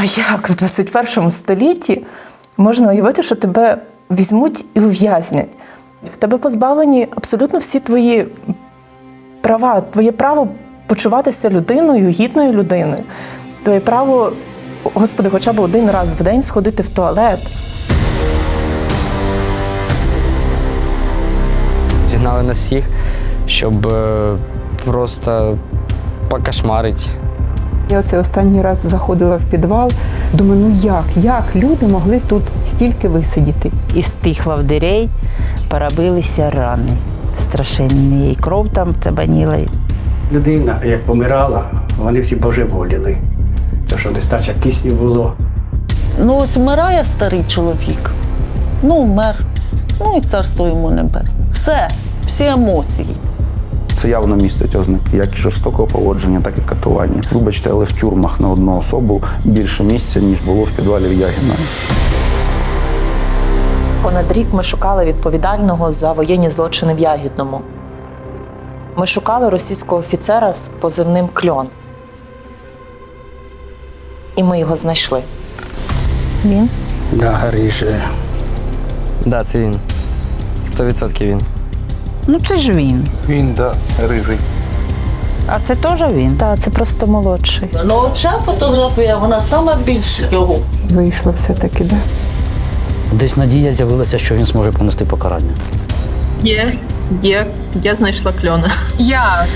А як в 21 столітті можна уявити, що тебе візьмуть і ув'язнять? В тебе позбавлені абсолютно всі твої права, твоє право почуватися людиною, гідною людиною, твоє право, господи, хоча б один раз в день сходити в туалет. Зігнали нас всіх, щоб е, просто покошмарити. Я оце останній раз заходила в підвал. Думаю, ну як, як люди могли тут стільки висидіти? Із тих вавдирей поробилися рани страшенні. І кров там табаніла. Людина, як помирала, вони всі божеволіли. Те, що нестача кисню було. Ну, ось вмирає старий чоловік. Ну, вмер. Ну і царство йому небесне. Все, всі емоції. Це явно містить ознаки як жорстокого поводження, так і катування. Вибачте, але в тюрмах на одну особу більше місця, ніж було в підвалі в Ягіна. Понад рік ми шукали відповідального за воєнні злочини в Ягідному. Ми шукали російського офіцера з позивним кльон. І ми його знайшли. Він? Да, Гаріше. Так, да, це він. 100% він. Ну це ж він. Він, да, рижий. А це теж він. Так, це просто молодший. Ну, ця фотографія, вона саме більше його. Вийшло все-таки, да? Десь надія з'явилася, що він зможе понести покарання. Є, є, я знайшла кльона. Я